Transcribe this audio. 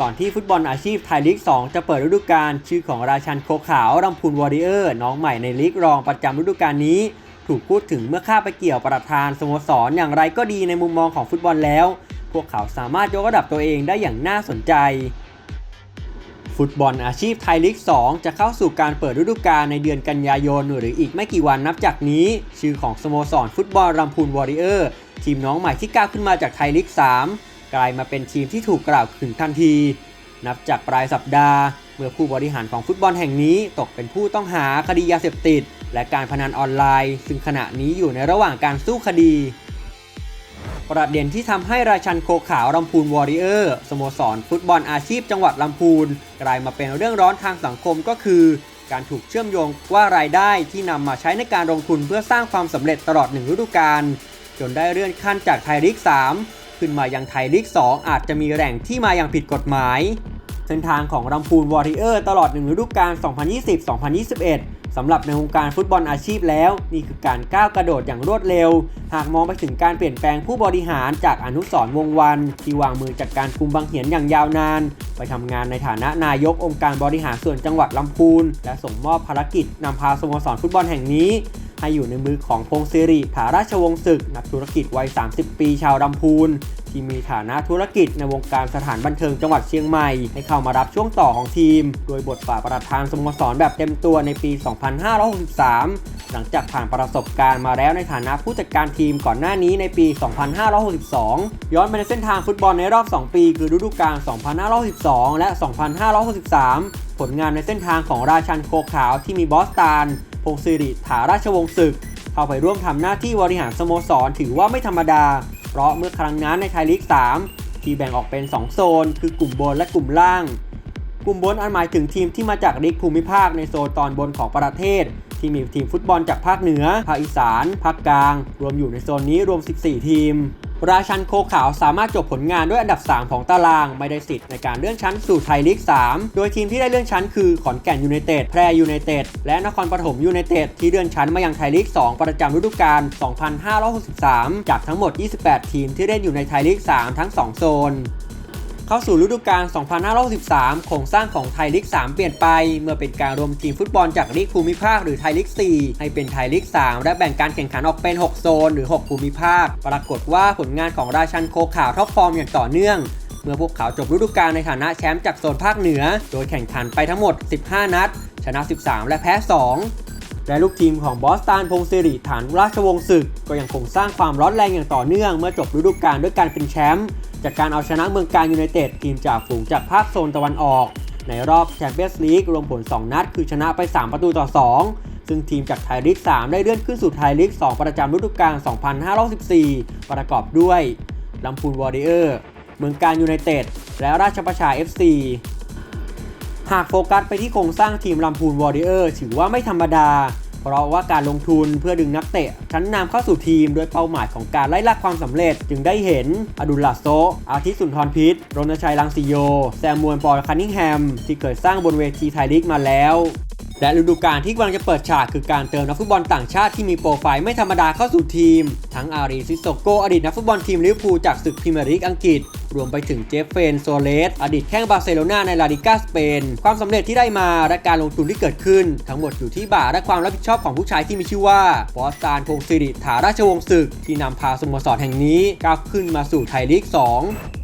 ก่อนที่ฟุตบอลอาชีพไทยลีก 2 จะเปิดฤดูกาลชื่อของราชันโคขาวรำพูนวอริเออร์ น้องใหม่ในลีกรองประจำฤดูกาลนี้ ถูกพูดถึงเมื่อข้าไปเกี่ยวประธานสโมสรอย่างไรก็ดีในมุมมองของฟุตบอลแล้ว พวกเขาสามารถยกระดับตัวเองได้อย่างน่าสนใจ ฟุตบอลอาชีพไทยลีก 2 จะเข้าสู่การเปิดฤดูกาลในเดือนกันยายนหรืออีกไม่กี่วันนับจากนี้ ชื่อของสโมสรฟุตบอลรำพูนวอริเออร์ทีมน้องใหม่ที่ก้าวขึ้นมาจากไทยลีก 3 กลายมาเป็นทีมที่ถูกกล่าวถึงทันที นับจากปลายสัปดาห์ เมื่อผู้บริหารของฟุตบอลแห่งนี้ตกเป็นผู้ต้องหาคดียาเสพติด และการพนันออนไลน์ ซึ่งขณะนี้อยู่ในระหว่างการสู้คดี ประเด็นที่ทำให้ราชันโคขาวลำพูนวอริเออร์สโมสร ฟุตบอลอาชีพจังหวัดลำพูน กลายมาเป็นเรื่องร้อนทางสังคมก็คือการถูกเชื่อมโยงว่ารายได้ที่นำมาใช้ในการลงทุนเพื่อสร้างความสำเร็จตลอดหนึ่งฤดูกาลจนได้เลื่อนขั้นจากไทยลีก 3 ขึ้นมายังไทยลีก 2 อาจจะมีแหล่งที่มาอย่างผิดกฎหมาย เส้นทางของลำพูนวอริเออร์ตลอดหนึ่งฤดูกาล 2020-2021 สำหรับในวงการฟุตบอลอาชีพแล้ว นี่คือการก้าวกระโดดอย่างรวดเร็ว หากมองไปถึงการเปลี่ยนแปลงผู้บริหารจากอนุสรวงวัน ที่วางมือจากการคุมบางเหียนอย่างยาวนาน ไปทำงานในฐานะนายกองค์การบริหารส่วนจังหวัดลำพูน และส่งมอบภารกิจนำพาสโมสรฟุตบอลแห่งนี้ ให้อยู่ในมือของพงศิริถาราชวงศ์ศึก นักธุรกิจวัย 30 ปีชาวลำพูนที่มีฐานะธุรกิจในวงการสถานบันเทิงจังหวัดเชียงใหม่ ให้เข้ามารับช่วงต่อของทีม โดยบทบาทประธานสโมสรแบบเต็มตัวในปี 2563 หลังจากผ่านประสบการณ์มาแล้วในฐานะผู้จัดการทีมก่อนหน้านี้ในปี 2562 ย้อนไปในเส้นทางฟุตบอลในรอบ 2 ปี คือฤดูกาล 2562และ 2563 ผลงานในเส้นทางของราชันโคขาวที่มีบอสตาน พงศิริถาราชวงศ์ศึก เข้าไปร่วมทำหน้าที่บริหารสโมสรถือว่าไม่ธรรมดา เพราะเมื่อครั้งนั้นในไทยลีก 3 ที่แบ่งออกเป็น 2 โซน คือกลุ่มบนและกลุ่มล่าง กลุ่มบนอันหมายถึงทีมที่มาจากลีกภูมิภาคในโซนตอนบนของประเทศ ที่มีทีมฟุตบอลจากภาคเหนือ ภาคอีสาน ภาคกลาง รวมอยู่ในโซนนี้รวม 14 ทีม ราชันโคขาวสามารถจบผลงานด้วยอันดับ 3 ของตาราง ไม่ได้สิทธิ์ในการเลื่อนชั้นสู่ไทยลีก 3 โดยทีมที่ได้เลื่อนชั้นคือขอนแก่นยูไนเต็ด แพร่ยูไนเต็ด และนครปฐมยูไนเต็ดที่เลื่อนชั้นมายังไทยลีก 2 ประจำฤดูกาล 2563 จากทั้งหมด 28 ทีมที่เล่นอยู่ในไทยลีก 3 ทั้ง 2 โซน เข้าสู่ฤดูกาล 2563 โครงสร้างของไทยลีก 3 เปลี่ยนไป เมื่อเป็นการรวมทีมฟุตบอลจากลีกภูมิภาคหรือไทยลีก 4 ให้เป็นไทยลีก 3 และแบ่งการแข่งขันออกเป็น 6 โซน หรือ 6 ภูมิภาค ปรากฏว่าผลงานของราชันโคขาวท็อปฟอร์มอย่างต่อเนื่องเมื่อพวกเขาจบฤดูกาลในฐานะแชมป์จากโซนภาคเหนือ โดยแข่งขันไปทั้งหมด 15 นัด ชนะ 13 และแพ้ 2 และลูกทีมของบอสตันพงศิริฐานราชวงศ์ศึก ก็ยังคงสร้างความร้อนแรงอย่างต่อเนื่องเมื่อจบฤดูกาลด้วยการเป็นแชมป์จากการเอาชนะเมืองการยูไนเต็ดทีมจากฝูงจากภาคโซนตะวันออก ในรอบแชมเปี้ยนส์ลีกรวมผล 2 นัด คือชนะไป 3 ประตูต่อ 2 ซึ่งทีมจากไทยลีก 3 ได้เลื่อนขึ้นสู่ไทยลีก 2 ประจำฤดูกาล 2514 ประกอบด้วยลำพูนวอริเออร์ เมืองการยูไนเต็ด และราชประชา FC หากโฟกัสไปที่โครงสร้างทีมลำพูนวอริเออร์ถือว่าไม่ธรรมดา เพราะว่าการลงทุนเพื่อดึงนักเตะชั้นนำเข้าสู่ทีมโดยเป้าหมายของการไล่ล่าความสำเร็จ จึงได้เห็น อดุลลาโซ อาทิตย์สุนทรพิษรณชัยลังสิโย แซมมวนปอลคันนิงแฮม ที่เคยสร้างบนเวทีไทยลีกมาแล้วและฤดูกาลที่กำลังจะเปิดฉากคือการเติมนักฟุตบอลต่างชาติที่มีโปรไฟล์ไม่ธรรมดาเข้าสู่ทีม ทั้งอารีซิโซโกอดีตนักฟุตบอลทีมลิเวอร์พูลจากศึกพรีเมียร์ลีกอังกฤษ รวมไปถึงเจฟเฟนโซเลสอดีตแข้งบาร์เซโลนาในลาลิกาสเปน ความสำเร็จที่ได้มาและการลงทุนที่เกิดขึ้น ทั้งหมดอยู่ที่บ่าและความรับผิดชอบของผู้ชายที่มีชื่อว่าฟอสตานพงศิริถาราชวงศ์ศึก ที่นำพาสโมสรแห่งนี้ก้าวขึ้นมาสู่ไทยลีก 2